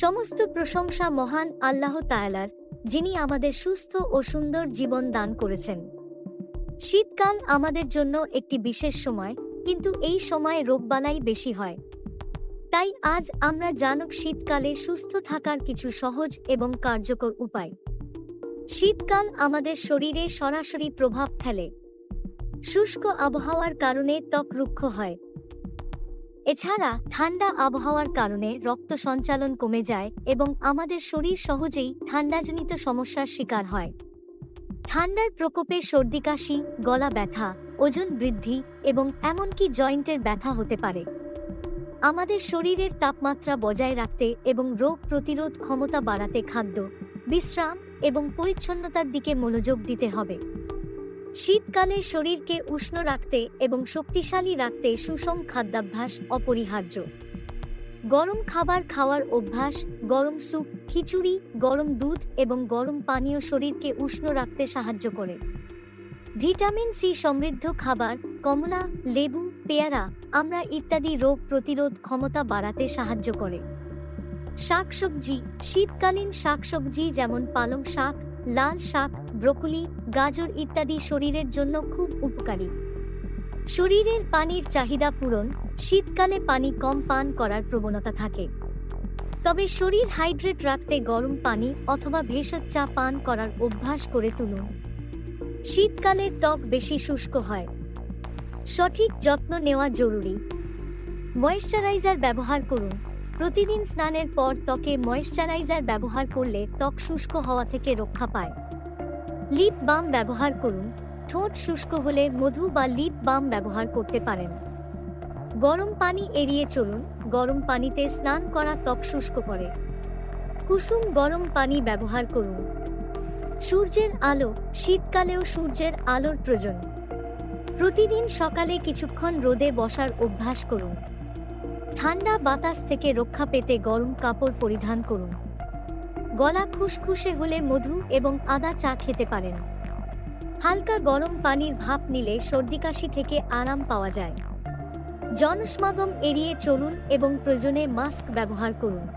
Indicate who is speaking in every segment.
Speaker 1: সমস্ত প্রশংসা মহান আল্লাহ তায়ালার যিনি আমাদের সুস্থ ও সুন্দর জীবন দান করেছেন। শীতকাল আমাদের জন্য একটি বিশেষ সময়, কিন্তু এই সময় রোগবালাই বেশি হয়। তাই আজ আমরা জানব শীতকালে সুস্থ থাকার কিছু সহজ এবং কার্যকর উপায়। শীতকাল আমাদের শরীরে সরাসরি প্রভাব ফেলে। শুষ্ক আবহাওয়ার কারণে ত্বক রুক্ষ হয়। এছাড়া ঠান্ডা আবহাওয়ার কারণে রক্ত সঞ্চালন কমে যায় এবং আমাদের শরীর সহজেই ঠান্ডাজনিত সমস্যার শিকার হয়। ঠান্ডার প্রকোপে সর্দি, কাশি, গলা ব্যথা, ওজন বৃদ্ধি এবং এমনকি জয়েন্টের ব্যথা হতে পারে। আমাদের শরীরের তাপমাত্রা বজায় রাখতে এবং রোগ প্রতিরোধ ক্ষমতা বাড়াতে খাদ্য, বিশ্রাম এবং পরিচ্ছন্নতার দিকে মনোযোগ দিতে হবে। শীতকালে শরীরকে উষ্ণ রাখতে এবং শক্তিশালী রাখতে সুষম খাদ্যাভ্যাস অপরিহার্য। গরম খাবার খাওয়ার অভ্যাস, গরম স্যুপ, খিচুড়ি, গরম দুধ এবং গরম পানীয় শরীরকে উষ্ণ রাখতে সাহায্য করে। ভিটামিন সি সমৃদ্ধ খাবার, কমলা, লেবু, পেয়ারা, আমরা ইত্যাদি রোগ প্রতিরোধ ক্ষমতা বাড়াতে সাহায্য করে। শাকসবজি, শীতকালীন শাকসবজি যেমন পালং শাক, লাল শাক, ব্রোকলি গাজর ইত্যাদি শরীরের জন্য খুব উপকারী। শরীরের পানির চাহিদা পূরণ, শীতকালে পানি কম পান করার প্রবণতা থাকে। তবে শরীর হাইড্রেট রাখতে গরম পানি অথবা ভেষজ চা পান করার অভ্যাস করে তুলুন। শীতকালে ত্বক বেশি শুষ্ক হয়। সঠিক যত্ন নেওয়া জরুরি। ময়েশ্চারাইজার ব্যবহার করুন। প্রতিদিন স্নানের পর ত্বকে ময়েশ্চারাইজার ব্যবহার করলে ত্বক শুষ্ক হওয়া থেকে রক্ষা পায়। লিপ বাম ব্যবহার করুন। ঠোঁট শুষ্ক হলে মধু বা লিপ বাম ব্যবহার করতে পারেন। গরম পানি এড়িয়ে চলুন। গরম পানিতে স্নান করা ত্বক শুষ্ক করে। কুসুম গরম পানি ব্যবহার করুন। সূর্যের আলো, শীতকালেও সূর্যের আলোর প্রয়োজন। প্রতিদিন সকালে কিছুক্ষণ রোদে বসার অভ্যাস করুন। ঠান্ডা বাতাস থেকে রক্ষা পেতে গরম কাপড় পরিধান করুন। গলা খুশখুশে হলে মধু এবং আদা চা খেতে পারেন। হালকা গরম পানির ভাপ নিলে সর্দিকাশি থেকে আরাম পাওয়া যায়। জনসমাগম এড়িয়ে চলুন এবং প্রয়োজনে মাস্ক ব্যবহার করুন।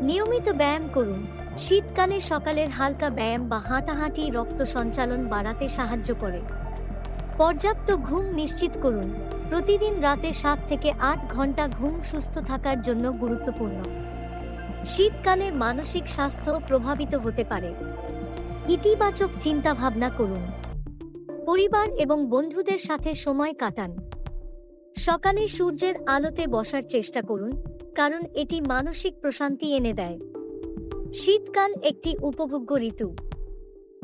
Speaker 1: নিয়মিত ব্যায়াম করুন। শীতকালে সকালের হালকা ব্যায়াম বা হাঁটাহাঁটি রক্ত সঞ্চালন বাড়াতে সাহায্য করে। পর্যাপ্ত ঘুম নিশ্চিত করুন। প্রতিদিন রাতে সাত থেকে আট ঘণ্টা ঘুম সুস্থ থাকার জন্য গুরুত্বপূর্ণ। শীতকালে মানসিক স্বাস্থ্য প্রভাবিত হতে পারে। ইতিবাচক চিন্তাভাবনা করুন। পরিবার এবং বন্ধুদের সাথে সময় কাটান। সকালে সূর্যের আলোতে বসার চেষ্টা করুন, কারণ এটি মানসিক প্রশান্তি এনে দেয়। শীতকাল একটি উপভোগ্য ঋতু।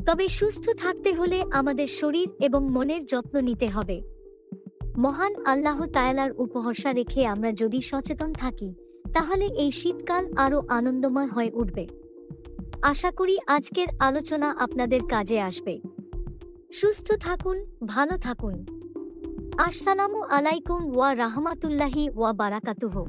Speaker 1: তবে সুস্থ থাকতে হলে আমাদের শরীর এবং মনের যত্ন নিতে হবে। মহান আল্লাহ তায়ালার উপহর্ষা রেখে আমরা যদি সচেতন থাকি তাহলে এই শীতকাল আরও আনন্দময় হয়ে উঠবে। আশা করি আজকের আলোচনা আপনাদের কাজে আসবে। সুস্থ থাকুন, ভালো থাকুন। আসসালামু আলাইকুম ওয়া রাহমাতুল্লাহি ওয়া বারাকাতুহু।